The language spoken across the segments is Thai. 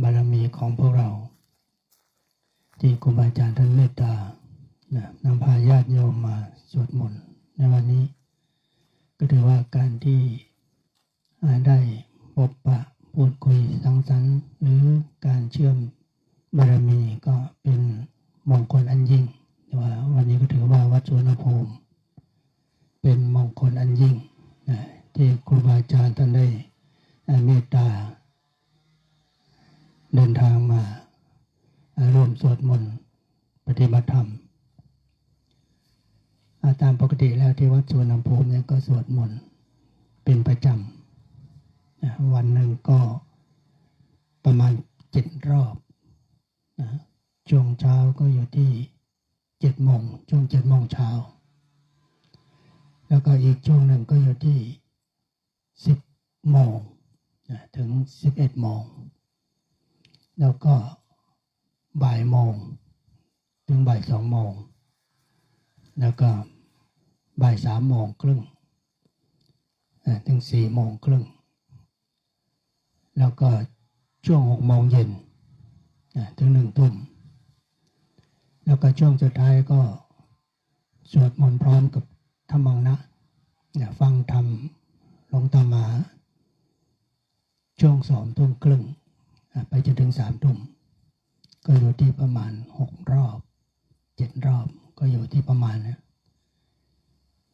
บารมีของพวกเรา ที่ครูบาอาจารย์ท่านเมตตานะนำพาญาติโยมมาสวดมนต์ในวันนี้ ก็ถือว่าการที่ได้พบปะพูดคุยสังสรรค์หรือการเชื่อมบารมีก็เป็นมงคลอันยิ่งแต่ว่าวันนี้ก็ถือว่าวัดสุวรรณภูมิ เป็นมงคลอันยิ่งนะที่ครูบาอาจารย์ท่านได้เมตตา เดินทางมาร่วมสวดมนต์ปฏิบัติธรรมตามปกติแล้วที่วัดสุวรรณภูมิเนี่ยก็สวดมนต์เป็นประจำวันหนึ่งก็ประมาณเจ็ดรอบนะช่วงเช้าก็อยู่ที่เจ็ดโมงช่วงเจ็ดโมงเช้า แล้วก็อีกช่วงหนึ่งก็อยู่ที่สิบโมงนะถึงสิบเอ็ดโมง แล้วก็บ่ายโมง ถึงบ่ายสองโมง แล้วก็บ่ายสามโมงครึ่งถึงสี่โมงครึ่ง แล้วก็ช่วงหกโมงเย็นถึงหนึ่งทุ่ม แล้วก็ช่วงสุดท้ายก็สวดมนต์พร้อมกับธรรมังนะฟังธรรมลงตามา ช่วงสองทุ่มครึ่ง ไปจนถึงสามทุ่มก็อยู่ที่ประมาณหกรอบเจ็ดรอบก็อยู่ที่ประมาณนะ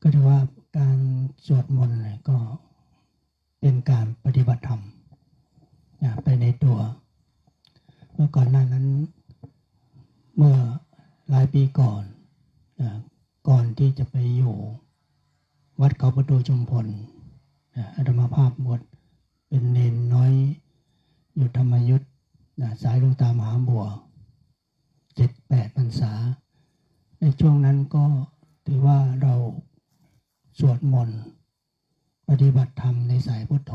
ก็ถือว่าการสวดมนต์ก็เป็นการปฏิบัติธรรมไปในตัว เมื่อก่อนหน้านั้น เมื่อหลายปีก่อนก่อนที่จะไปอยู่ วัดเขาประตูชุมพลนะอาตมาภาพบวชเป็นเนนน้อย อยู่ธรรมยุทธนะสายลงตามหาบัวเจ็ดแปดพรรษา ในช่วงนั้นก็ถือว่าเราสวดมนต์ปฏิบัติธรรมในสายพุทโธ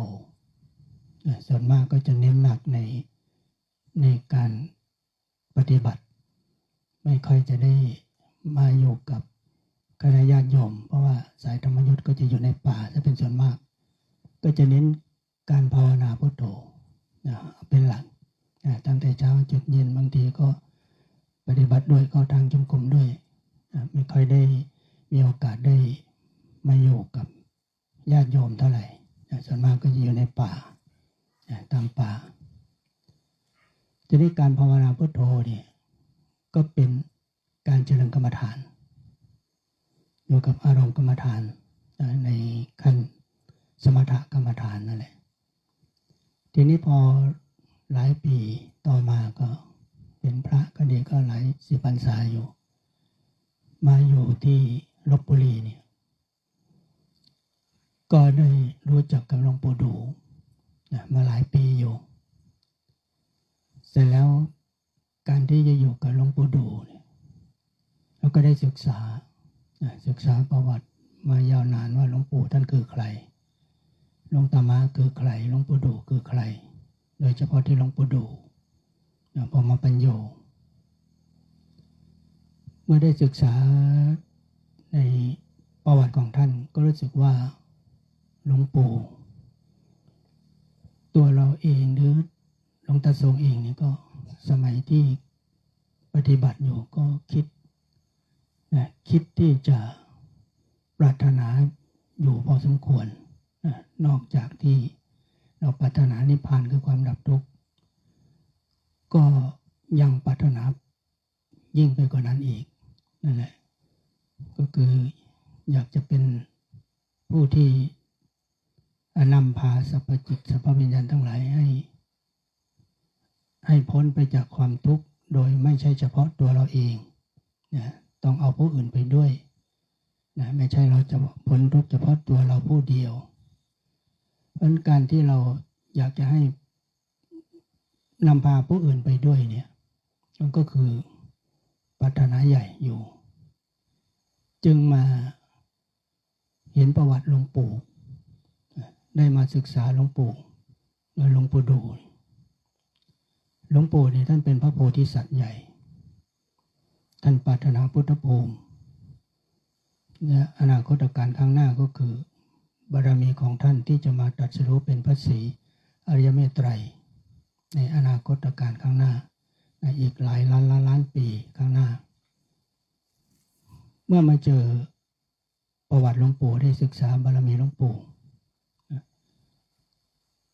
ส่วนมากก็จะเน้นหนักในในการปฏิบัติ ไม่ค่อยจะได้มาอยู่กับคณะญาติโยม เพราะว่าสายธรรมยุทธก็จะอยู่ในป่าถ้าเป็นส่วนมาก ก็จะเน้นการภาวนาพุทโธ นะเป็นหลักนะตั้งแต่เช้าจุดเย็นบางทีก็ปฏิบัติด้วยเข้าทางจงกรมด้วยนะไม่ค่อยได้มีโอกาสได้มาอยู่กับญาติโยมเท่าไหร่นะส่วนมากก็อยู่ในป่านะตามป่าทีนี้การภาวนาพุทโธเนี่ยก็เป็นการเจริญกรรมฐาน อยู่กับอารมณ์กรรมฐานในขั้นสมถกรรมฐานนั่นแหละ ทีนี้พอหลายปีต่อมาก็เป็นพระก็ดีก็หลายสิบพรรษาอยู่ มาอยู่ที่ลบบุรีเนี่ย ก็ได้รู้จักกับหลวงปู่ดูมาหลายปีอยู่ เสร็จแล้วการที่จะอยู่กับหลวงปู่ดูเนี่ยเราก็ได้ศึกษาศึกษาประวัติมายาวนานว่าหลวงปู่ท่านคือใคร หลวงตามาคือใครหลวงปู่ดูคือใคร โดยเฉพาะที่หลวงปู่ดูนะพอมาปัญโยเมื่อได้ศึกษาในประวัติของท่านก็รู้สึกว่าหลวงปู่ตัวเราเองหรือหลวงตาทรงเองเนี่ยก็สมัยที่ปฏิบัติอยู่ก็คิดนะคิดที่จะปรารถนาอยู่พอสมควร นอกจากที่เราปรารถนานิพพานคือความดับทุกข์ก็ยังปรารถนายิ่งไปกว่านั้นอีกนั่นแหละก็คืออยากจะเป็นผู้ที่นำพาสรรพจิตสรรพวิญญาณทั้งหลายให้ ให้พ้นไปจากความทุกข์โดยไม่ใช่เฉพาะตัวเราเองนะต้องเอาผู้อื่นไปด้วยนะไม่ใช่เราจะพ้นทุกข์เฉพาะตัวเราผู้เดียว เพราะการที่เราอยากจะให้นำพาผู้อื่นไปด้วยเนี่ยมันก็คือปรารถนาใหญ่อยู่ จึงมาเห็นประวัติหลวงปู่ ได้มาศึกษาหลวงปู่โดยหลวงปู่ดูหลวงปู่เนี่ยท่านเป็นพระโพธิสัตว์ใหญ่ ท่านปรารถนาพุทธภูมิและอนาคตการข้างหน้าก็คือ บารมีของท่านที่จะมาตรัสรู้เป็นพระศรีอริยเมตไตร ในอนาคตการข้างหน้า ในอีกหลายล้านล้านล้านปีข้างหน้า เมื่อมาเจอประวัติหลวงปู่ได้ศึกษาบารมีหลวงปู่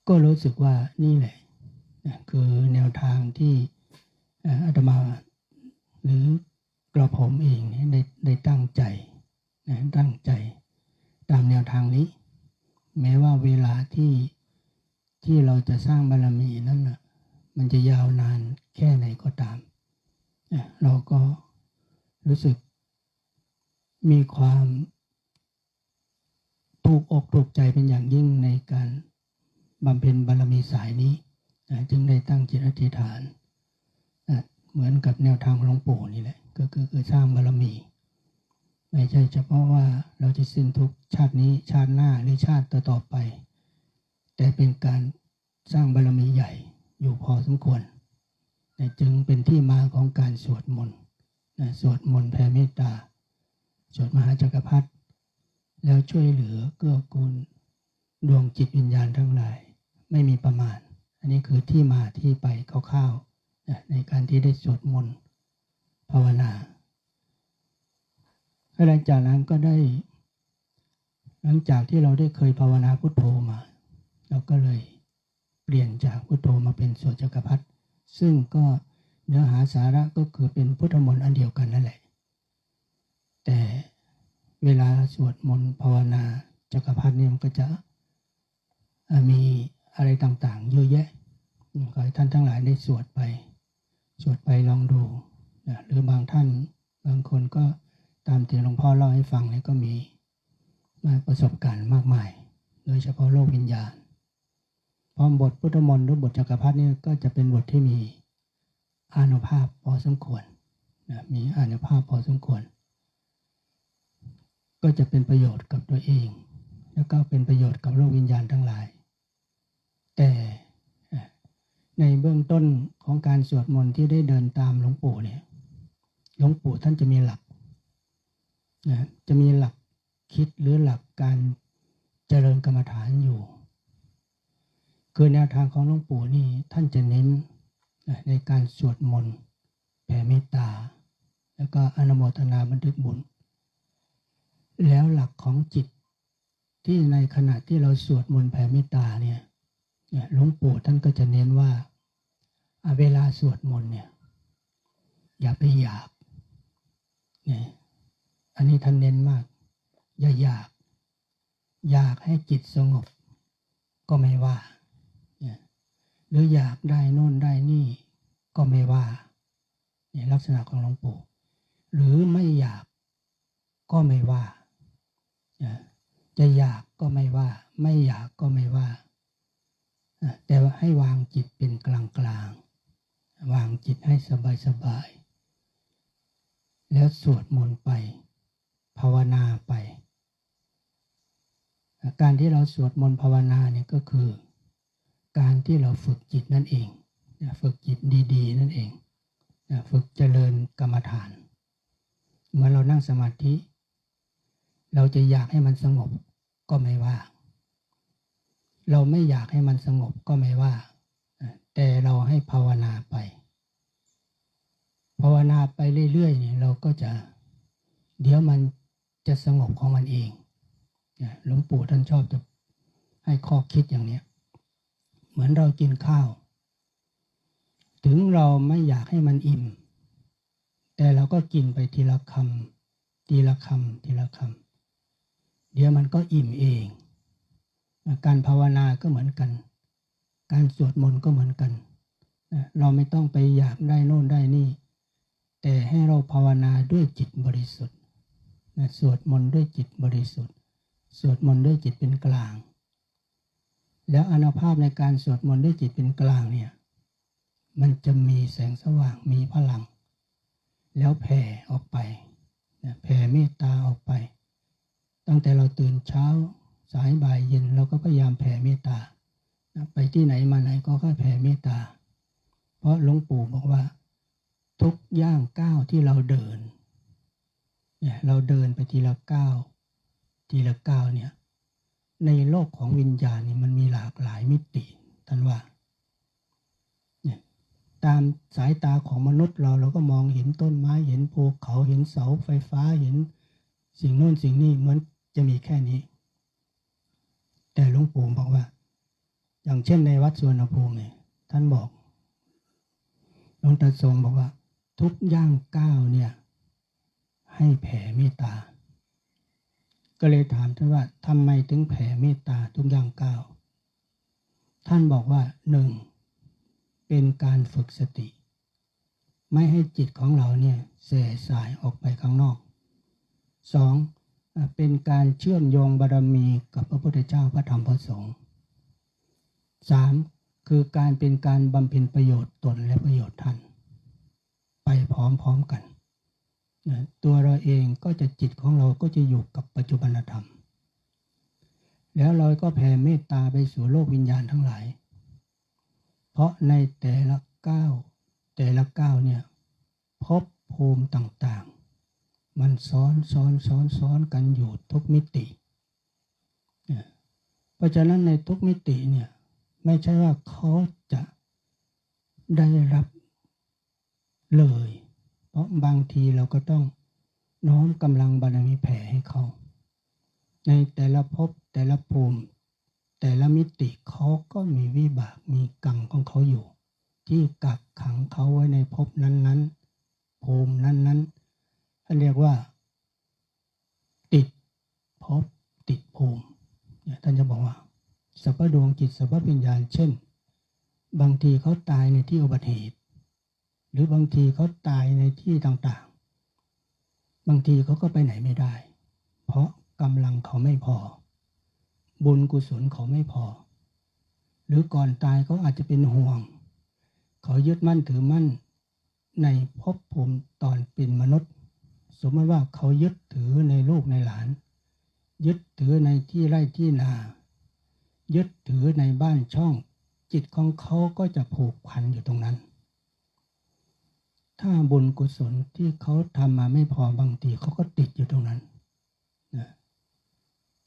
ก็รู้สึกว่านี่แหละคือแนวทางที่อาตมาหรือกระผมเองได้ได้ตั้งใจตั้งใจตามแนวทางนี้ แม้ว่าเวลาที่ที่เราจะสร้างบารมีนั้นนะมันจะยาวนานแค่ไหนก็ตาม เราก็รู้สึกมีความถูกอกถูกใจเป็นอย่างยิ่งในการบำเพ็ญบารมีสายนี้ จึงได้ตั้งจิตอธิษฐาน เหมือนกับแนวทางหลวงปู่นี่แหละ ก็คือคือสร้างบารมี ไม่ใช่เฉพาะว่าเราจะสิ้นทุกชาตินี้ชาติหน้าหรือชาติต่อๆไป แต่เป็นการสร้างบารมีใหญ่อยู่พอสมควรจึงเป็นที่มาของการสวดมนต์สวดมนต์แผ่เมตตา สวดมหาจักรพรรดิแล้วช่วยเหลือเกื้อกูลดวงจิตวิญญาณทั้งหลาย ไม่มีประมาณ อันนี้คือที่มาที่ไปคร่าวๆในการที่ได้สวดมนต์ภาวนา หลังจากนั้นก็ได้ หลังจากที่เราได้เคยภาวนาพุทโธมา เราก็เลยเปลี่ยนจากพุทโธมาเป็นสวดจักรพรรดิซึ่งก็เนื้อหาสาระก็คือเป็นพุทธมนต์อันเดียวกันนั่นแหละ แต่เวลาสวดมนต์ภาวนาจักรพรรดิเนี่ยมันก็จะมีอะไรต่างๆ เยอะแยะขอให้ท่านทั้งหลายได้สวดไป สวดไปลองดูหรือบางท่านบางคนก็ ตามที่หลวงพ่อเล่าให้ฟังเนี่ยก็มีมาประสบการณ์มากมาย โดยเฉพาะโลกวิญญาณพร้อมบทพุทธมนต์หรือบทจักรพรรดินี่ยก็จะเป็นบทที่มีอานุภาพพอสมควรนะมีอานุภาพพอสมควร ก็จะเป็นประโยชน์กับตัวเอง แล้วก็เป็นประโยชน์กับโลกวิญญาณทั้งหลาย แต่ในเบื้องต้นของการสวดมนต์ที่ได้เดินตามหลวงปู่เนี่ยหลวงปู่ท่านจะมีหลัก นะจะมีหลักคิดหรือหลักการเจริญกรรมฐานอยู่ คือแนวทางของหลวงปู่นี่ท่านจะเน้นในการสวดมนต์แผ่เมตตา แล้วก็อนุโมทนาบันทึกบุญ แล้วหลักของจิตที่ในขณะที่เราสวดมนต์แผ่เมตตาเนี่ยหลวงปู่ท่านก็จะเน้นว่าเวลาสวดมนต์เนี่ยอย่าไปอยากเนี่ย อันนี้ท่านเน้นมาก อย่าอยาก อยากให้จิตสงบ ก็ไม่ว่า หรืออยากได้โน่นได้นี่ ก็ไม่ว่าในลักษณะของหลวงปู่ หรือไม่อยากก็ไม่ว่า จะอยากก็ไม่ว่า ไม่อยากก็ไม่ว่า แต่ว่าให้วางจิตเป็นกลางกลางวางจิตให้สบายสบาย แล้วสวดมนต์ไป ภาวนาไป การที่เราสวดมนต์ภาวนาเนี่ยก็คือ การที่เราฝึกจิตนั่นเองฝึกจิตดีๆ นั่นเองฝึกเจริญกรรมฐานเมื่อเรานั่งสมาธิ เราจะอยากให้มันสงบก็ไม่ว่า เราไม่อยากให้มันสงบก็ไม่ว่า แต่เราให้ภาวนาไป ภาวนาไปเรื่อยๆเนี่ยเราก็จะ เดี๋ยวมัน จะสงบของมันเองหลวงปู่ท่านชอบจะให้ข้อคิดอย่างนี้เหมือนเรากินข้าว ถึงเราไม่อยากให้มันอิ่ม แต่เราก็กินไปทีละคำทีละคำทีละคำเดี๋ยวมันก็อิ่มเอง การภาวนาก็เหมือนกัน การสวดมนต์ก็เหมือนกันเราไม่ต้องไปอยากได้โน่นได้นี่ แต่ให้เราภาวนาด้วยจิตบริสุทธิ์ สวดมนต์ด้วยจิตบริสุทธิ์ สวดมนต์ด้วยจิตเป็นกลาง แล้วอนุภาพในการสวดมนต์ด้วยจิตเป็นกลางเนี่ย มันจะมีแสงสว่างมีพลัง แล้วแผ่ออกไปแผ่เมตตาออกไป ตั้งแต่เราตื่นเช้าสายบ่ายเย็นเราก็พยายามแผ่เมตตาไปที่ไหนมาไหนก็ค่อยแผ่เมตตา เพราะหลวงปู่บอกว่า ทุกย่างก้าวที่เราเดิน เนี่ยเราเดินไปทีละก้าวทีละก้าวเนี่ยในโลกของวิญญาณนี่มันมีหลากหลายมิติท่านว่าเนี่ยตามสายตาของมนุษย์เราเราก็มองเห็นต้นไม้เห็นภูเขาเห็นเสาไฟฟ้าเห็นสิ่งโน้นสิ่งนี้เหมือนจะมีแค่นี้ แต่หลวงปู่บอกว่า อย่างเช่นในวัดสวนภูมิเนี่ยท่านบอกหลวงตาทรงบอกว่า ทุกย่างก้าวเนี่ย ให้แผ่เมตตา ก็เลยถามท่านว่าทำไมถึงแผ่เมตตาทุกอย่างก้าวท่านบอกว่าหนึ่งเป็นการฝึกสติ ไม่ให้จิตของเราเนี่ยเสยสายออกไปข้างนอกสองเป็นการเชื่อมโยงบารมีกับพระพุทธเจ้าพระธรรมพระสงฆ์สามคือการเป็นการบำเพ็ญประโยชน์ตนและประโยชน์ท่าน ไปพร้อมๆกัน นะตัวเราเองก็จะจิตของเราก็จะอยู่กับปัจจุบันธรรม แล้วเราก็แผ่เมตตาไปสู่โลกวิญญาณทั้งหลาย เพราะในแต่ละก้าวแต่ละก้าวเนี่ยพบภูมิต่างๆ มันซ้อนซ้อนซ้อนซ้อนกันอยู่ทุกมิติเพราะฉะนั้นในทุกมิติเนี่ยไม่ใช่ว่าเขาจะได้รับเลย ราะบางทีเราก็ต้องน้อมกำลังบารมีแผ่ให้เขา ในแต่ละภพแต่ละภูมิ แต่ละมิติเขาก็มีวิบากมีกรรมของเขาอยู่ ที่กักขังเขาไว้ในภพนั้นๆ ภูมินั้นๆท่านเรียกว่า ติดภพติดภูมิท่านจะบอกว่าสัพพดวงจิตสัพพวิญญาณเช่น บางทีเขาตายในที่อุบัติเหตุ หรือบางทีเขาตายในที่ต่างๆ บางทีเขาก็ไปไหนไม่ได้ เพราะกำลังเขาไม่พอ บุญกุศลเขาไม่พอ หรือก่อนตายเขาอาจจะเป็นห่วง เขายึดมั่นถือมั่น ในภพภูมิตอนเป็นมนุษย์ สมมติว่าเขายึดถือในลูกในหลาน ยึดถือในที่ไร่ที่นา ยึดถือในบ้านช่อง จิตของเขาก็จะผูกพันอยู่ตรงนั้น ถ้าบุญกุศลที่เขาทำมาไม่พอบางทีเขาก็ติดอยู่ตรงนั้นนะ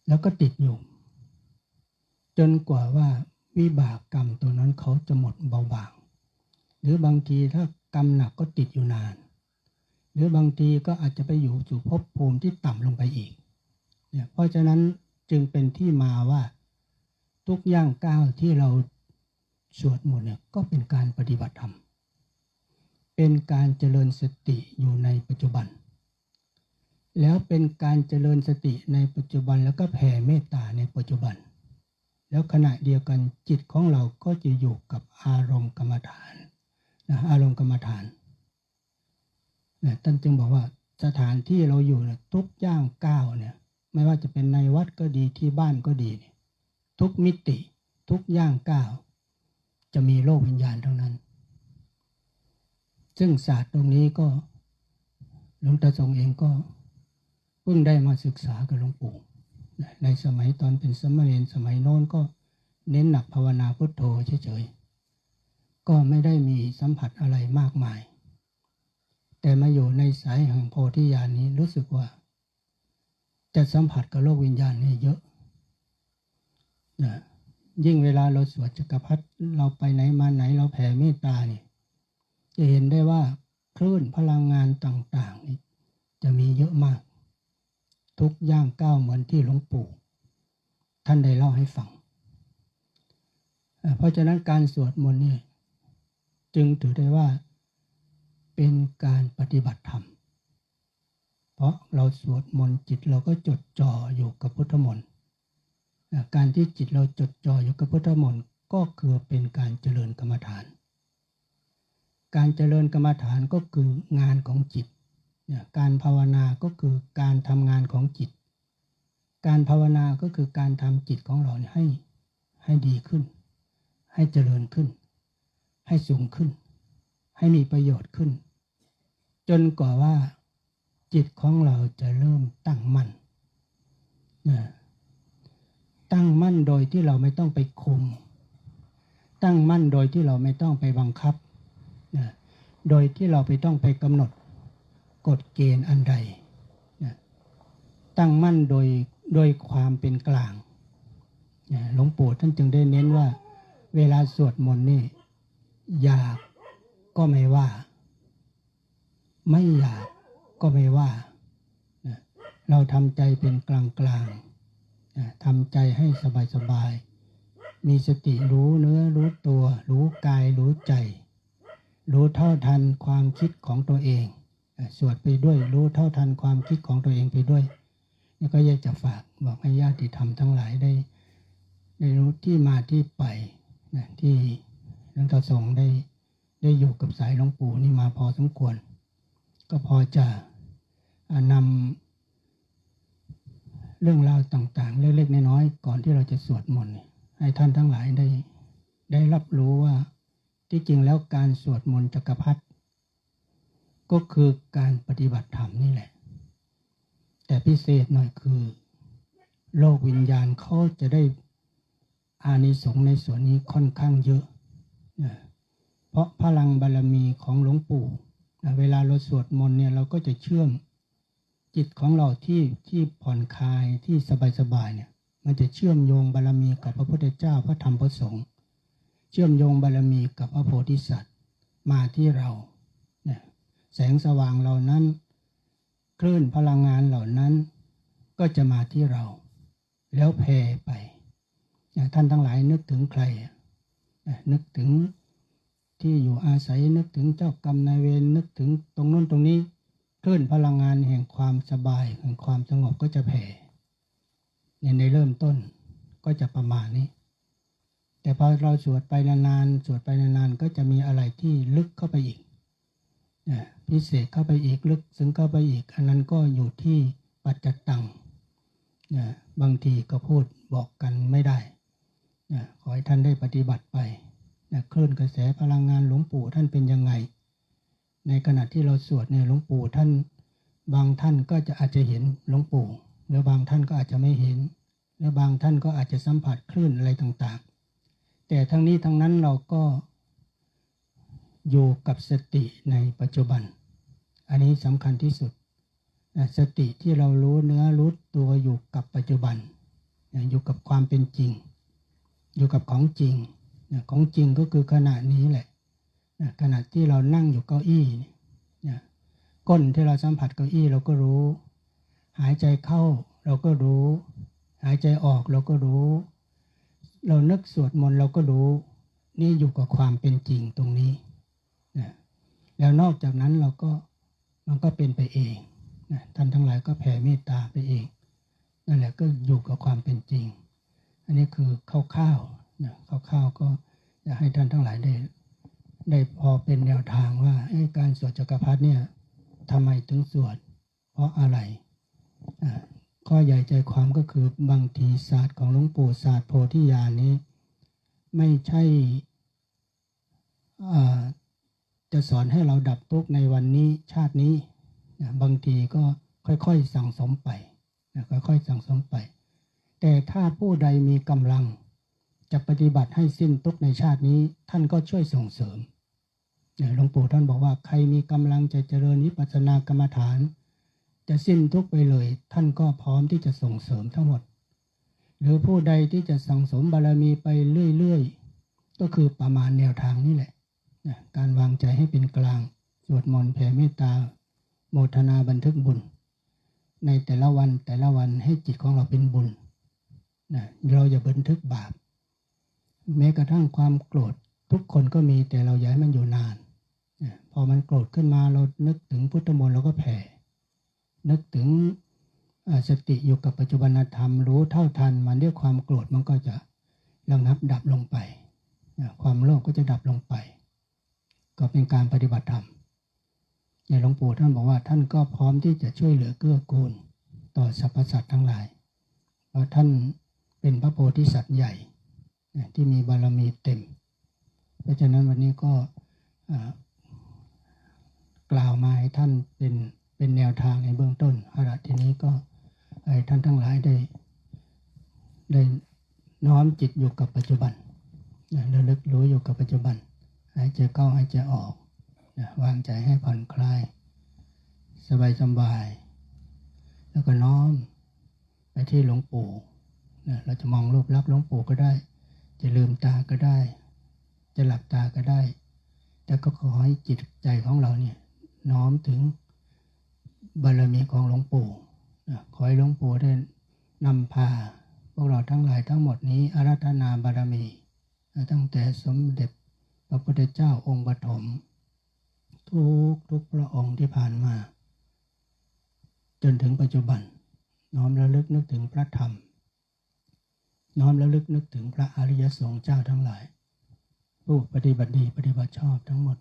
แล้วก็ติดอยู่ จนกว่าว่าวิบากกรรมตัวนั้นเขาจะหมดเบาบาง หรือบางทีถ้ากรรมหนักก็ติดอยู่นาน หรือบางทีก็อาจจะไปอยู่สู่ภพภูมิที่ต่ำลงไปอีกเนี่ยเพราะฉะนั้นจึงเป็นที่มาว่า ทุกย่างก้าวที่เราสวดมนต์เนี่ยก็เป็นการปฏิบัติธรรม เป็นการเจริญสติอยู่ในปัจจุบัน แล้วเป็นการเจริญสติในปัจจุบันแล้วก็แผ่เมตตาในปัจจุบัน แล้วขณะเดียวกันจิตของเราก็จะอยู่กับอารมณ์กรรมฐานนะอารมณ์กรรมฐานนะท่านจึงบอกว่าสถานที่เราอยู่นะทุกย่างก้าวเนี่ยไม่ว่าจะเป็นในวัดก็ดีที่บ้านก็ดีเนี่ยทุกมิติ ทุกย่างก้าว จะมีโลกวิญญาณทั้งนั้น ซึ่งศาสตร์ตรงนี้ก็หลวงตาทรงเองก็เพิ่งได้มาศึกษากับหลวงปู่ในสมัยตอนเป็นสมณเณรสมัยโน้นก็เน้นหนักภาวนาพุทโธเฉยๆ ก็ไม่ได้มีสัมผัสอะไรมากมาย แต่มาอยู่ในสายแห่งโพธิญาณนี้รู้สึกว่า จะสัมผัสกับโลกวิญญาณนี่เยอะนะยิ่งเวลาเราสวดจักรพรรดิเราไปไหนมาไหนเราแผ่เมตตาเนี่ย จะเห็นได้ว่าคลื่นพลังงานต่างๆนี่จะมีเยอะมาก ทุกย่างก้าวเหมือนที่หลวงปู่ ท่านได้เล่าให้ฟัง เพราะฉะนั้นการสวดมนต์นี่จึงถือได้ว่าเป็นการปฏิบัติธรรม เพราะเราสวดมนต์จิตเราก็จดจ่ออยู่กับพุทธมนต์การที่จิตเราจดจ่ออยู่กับพุทธมนต์ก็คือเป็นการเจริญกรรมฐาน การเจริญกรรมฐานก็คืองานของจิต การภาวนาก็คือการทำงานของจิต การภาวนาก็คือการทำจิตของเราให้ให้ดีขึ้น ให้เจริญขึ้น ให้สูงขึ้น ให้มีประโยชน์ขึ้น จนกว่าว่า จิตของเราจะเริ่มตั้งมั่นตั้งมั่นโดยที่เราไม่ต้องไปคุม ตั้งมั่นโดยที่เราไม่ต้องไปบังคับ นะโดยที่เราไปต้องไปกำหนดกฎเกณฑ์อันใดนะตั้งมั่นโดยโดยความเป็นกลางนะหลวงปู่ท่านจึงได้เน้นว่า เวลาสวดมนต์นี่อยากก็ไม่ว่า ไม่อยากก็ไม่ว่านะเราทำใจเป็นกลางกลางนะทำใจให้สบายสบายมีสติรู้เนื้อรู้ตัว รู้กายรู้ใจ รู้เท่าทันความคิดของตัวเองสวดไปด้วยรู้เท่าทันความคิดของตัวเองไปด้วยนี่ก็อยากจะฝากบอกให้ญาติธรรมทั้งหลายได้ ได้รู้ที่มาที่ไปนะที่หลวงตาสงได้ได้อยู่กับสายหลวงปู่นี่มาพอสมควร ก็พอจะอนำเรื่องราวต่างๆ เล็กๆน้อยๆก่อนที่เราจะสวดมนต์ให้ท่านทั้งหลายได้ได้รับรู้ว่า ที่จริงแล้วการสวดมนต์จักรพรรดิก็คือการปฏิบัติธรรมนี่แหละ แต่พิเศษหน่อยคือ โลกวิญญาณเขาจะได้อานิสงส์ในส่วนนี้ค่อนข้างเยอะ เพราะพลังบารมีของหลวงปู่เวลาเราสวดมนต์เนี่ยเราก็จะเชื่อมจิตของเราที่ที่ผ่อนคลายที่สบายๆเนี่ย มันจะเชื่อมโยงบารมีกับพระพุทธเจ้าพระธรรมพระสงฆ์ เชื่อมโยงบารมีกับพระโพธิสัตว์มาที่เราเนี่ยแสงสว่างเหล่านั้นคลื่นพลังงานเหล่านั้นก็จะมาที่เรา แล้วแผ่ไป ท่านทั้งหลายนึกถึงใคร นึกถึงที่อยู่อาศัยนึกถึงเจ้ากรรมนายเวรนึกถึงตรงนู้นตรงนี้คลื่นพลังงานแห่งความสบายแห่งความสงบก็จะแผ่เนี่ยในเริ่มต้นก็จะประมาณนี้ แต่พอเราสวดไปนานๆ สวดไปนานๆ ก็จะมีอะไรที่ลึกเข้าไปอีกพิเศษเข้าไปอีกลึกซึ้งเข้าไปอีก อันนั้นก็อยู่ที่ปัจจตังบางทีก็พูดบอกกันไม่ได้ ขอให้ท่านได้ปฏิบัติไปนะคลื่นกระแสพลังงานหลวงปู่ท่านเป็นยังไง ในขณะที่เราสวดเนี่ยหลวงปู่ท่าน บางท่านก็จะอาจจะเห็นหลวงปู่หรือบางท่านก็อาจจะไม่เห็น หรือบางท่านก็อาจจะสัมผัสคลื่นอะไรต่างๆ แต่ทั้งนี้ทั้งนั้นเราก็อยู่กับสติในปัจจุบัน อันนี้สำคัญที่สุด สติที่เรารู้เนื้อรู้ตัวอยู่กับปัจจุบัน อยู่กับความเป็นจริง อยู่กับของจริง ของจริงก็คือขณะนี้แหละ ขณะที่เรานั่งอยู่เก้าอี้ ก้นที่เราสัมผัสเก้าอี้เราก็รู้ หายใจเข้าเราก็รู้ หายใจออกเราก็รู้ เรานึกสวดมนต์เราก็รู้ นี่อยู่กับความเป็นจริงตรงนี้นะแล้วนอกจากนั้นเราก็มันก็เป็นไปเองนะท่านทั้งหลายก็แผ่เมตตาไปเองนั่นแหละก็อยู่กับความเป็นจริง อันนี้คือคร่าวๆนะคร่าวๆก็อยากให้ท่านทั้งหลายได้ได้พอเป็นแนวทางว่าการสวดจักรพรรดิเนี่ยทำไมถึงสวด เพราะอะไรอ่า ข้อใหญ่ใจความก็คือบางทีศาสตร์ของหลวงปู่ศาสตร์โพธิญาณนี้ ไม่ใช่จะสอนให้เราดับทุกข์ในวันนี้ชาตินี้นะบางทีก็ค่อยๆสั่งสมไปนะค่อยๆสั่งสมไป แต่ถ้าผู้ใดมีกำลัง จะปฏิบัติให้สิ้นทุกข์ในชาตินี้ ท่านก็ช่วยส่งเสริมหลวงปู่ท่านบอกว่าใครมีกำลังจะเจริญวิปัสสนากรรมฐาน จะสิ้นทุกไปเลย ท่านก็พร้อมที่จะส่งเสริมทั้งหมด หรือผู้ใดที่จะสั่งสมบารมีไปเรื่อยๆ ก็คือประมาณแนวทางนี่แหละนะการวางใจให้เป็นกลาง สวดมนต์แผ่เมตตา โมทนาบันทึกบุญ ในแต่ละวันแต่ละวันให้จิตของเราเป็นบุญนะเราอย่าบันทึกบาป แม้กระทั่งความโกรธทุกคนก็มีแต่เราอย่าให้มันอยู่นานนะพอมันโกรธขึ้นมาเรานึกถึงพุทธมนต์เราก็แผ่ นึกถึงสติอยู่กับปัจจุบันธรรมรู้เท่าทันมันด้วยความโกรธมันก็จะระงับดับลงไป ความโลภก็จะดับลงไป ก็เป็นการปฏิบัติธรรมอย่าหลวงปู่ท่านบอกว่าท่านก็พร้อมที่จะช่วยเหลือเกื้อกูล ต่อสรรพสัตว์ทั้งหลาย เพราะท่านเป็นพระโพธิสัตว์ใหญ่ที่มีบารมีเต็ม เพราะฉะนั้นวันนี้ก็กล่าวมาให้ท่านเป็น เป็นแนวทางในเบื้องต้นเอาละทีนี้ก็ท่านทั้งหลายได้ ได้น้อมจิตอยู่กับปัจจุบันระลึกรู้อยู่กับปัจจุบันหายใจเข้าหายใจออกวางใจให้ผ่อนคลาย สบายสบาย แล้วก็น้อมไปที่หลวงปู่เราจะมองรูปลักษณ์หลวงปู่ก็ได้ จะลืมตาก็ได้ จะหลับตาก็ได้ แต่ก็ขอให้จิตใจของเราเนี่ยน้อมถึง บารมีของหลวงปู่ขอให้หลวงปู่ได้นำพา พวกเราทั้งหลายทั้งหมดนี้อารัธนาบารมี ตั้งแต่สมเด็จพระพุทธเจ้าองค์ปฐมทุกทุกพระองค์ที่ผ่านมา จนถึงปัจจุบัน น้อมระลึกนึกถึงพระธรรม น้อมระลึกนึกถึงพระอริยสงฆ์เจ้าทั้งหลาย ผู้ปฏิบัติดีปฏิบัติชอบทั้งหมด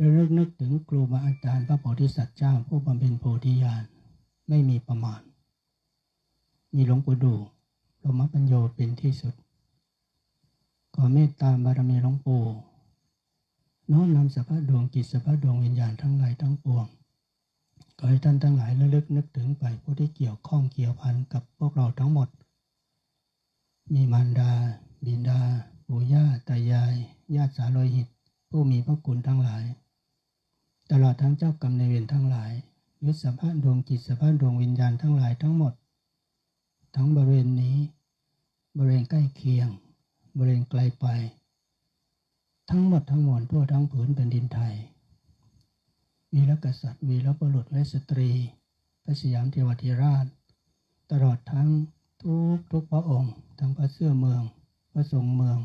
ระลึกนึกถึงครูบาอาจารย์พระโพธิสัตว์เจ้าผู้บำเพ็ญโพธิญาณไม่มีประมาณ มีหลวงปู่ดูลมปัญโยเป็นที่สุด ขอเมตตาบารมีหลวงปู่น้อมนำสัพพะดวงจิตสัพพะดวงวิญญาณทั้งหลายทั้งปวงขอให้ท่านทั้งหลายระลึกนึกถึงไปผู้ที่เกี่ยวข้องเกี่ยวพันกับพวกเราทั้งหมด มีมารดา บิดาปู่ย่าตายาย ญาติสาโลหิต ผู้มีพระคุณทั้งหลาย ตลอดทั้งเจ้ากรรมในเวรทั้งหลาย ยุทธสัพพดวงจิตสัพพดวงวิญญาณทั้งหลายทั้งหมด ทั้งบริเวณนี้ บริเวณใกล้เคียง บริเวณไกลไป ทั้งหมดทั้งมวลทั่วทั้งผืนแผ่นดินไทยวีรกษัตริย์วีรบุรุษและสตรี พระสยามเทวทิราช ตลอดทั้งทุกทุกพระองค์ ทั้งพระเสื้อเมือง พระทรงเมือง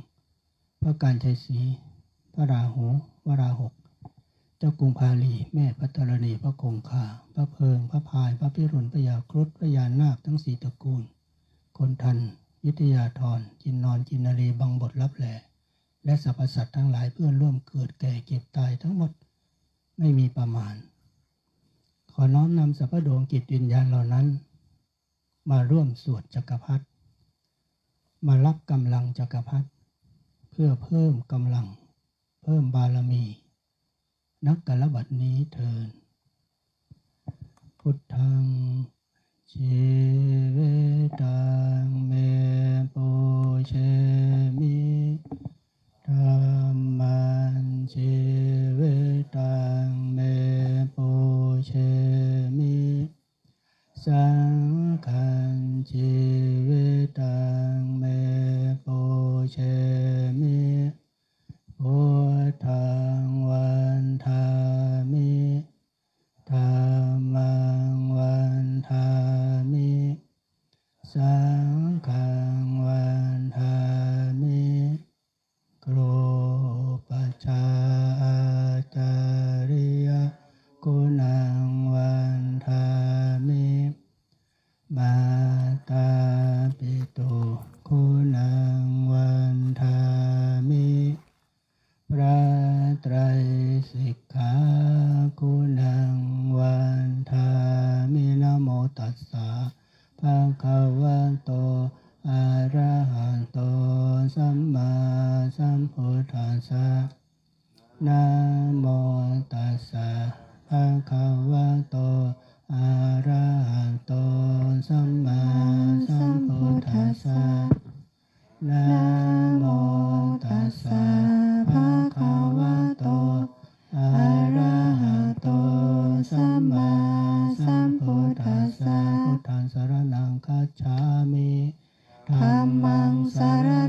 พระการชัยศรีพระราหู วราหก เจ้ากรุงพาลีแม่พระธรณีพระคงคาพระเพิง พระพาย พระพิรุณพระยาครุฑพระยานาคทั้งสี่ตระกูล คนทัน วิทยาธรจินนอนจินนารีบังบทรับแหลและสรรพสัตว์ทั้งหลายเพื่อนร่วมเกิดแก่เก็บตายทั้งหมดไม่มีประมาณ ขอน้อมนำสัพพดวงจิตวิญญาณเหล่านั้น มาร่วมสวดจักรพรรดิมารับกำลังจักรพรรดิเพื่อเพิ่มกำลัง เพิ่มบารมี นักกลบัดนี้เทินพุทธังชีเวตังเมปุเชมิธรรมันชีเวตังเมปุเชมิสังฆังชีวิตังเมปุเช มาตาปิตุคุณังวันทามิพระไตรสิกขาคุณังวันทามินโมตัสสะภะคะวะโตอะระหะโตสัมมาสัมพุทธัสสะนะโมตัสสะภะคะวะโต อะระหะโตสัมมาสัมพุทธัสสะนะโมตัสสะภะคะวะโตอะระหะโตสัมมาสัมพุทธัสสะพุทธังสรณังคัจฉามิธัมมังสรณ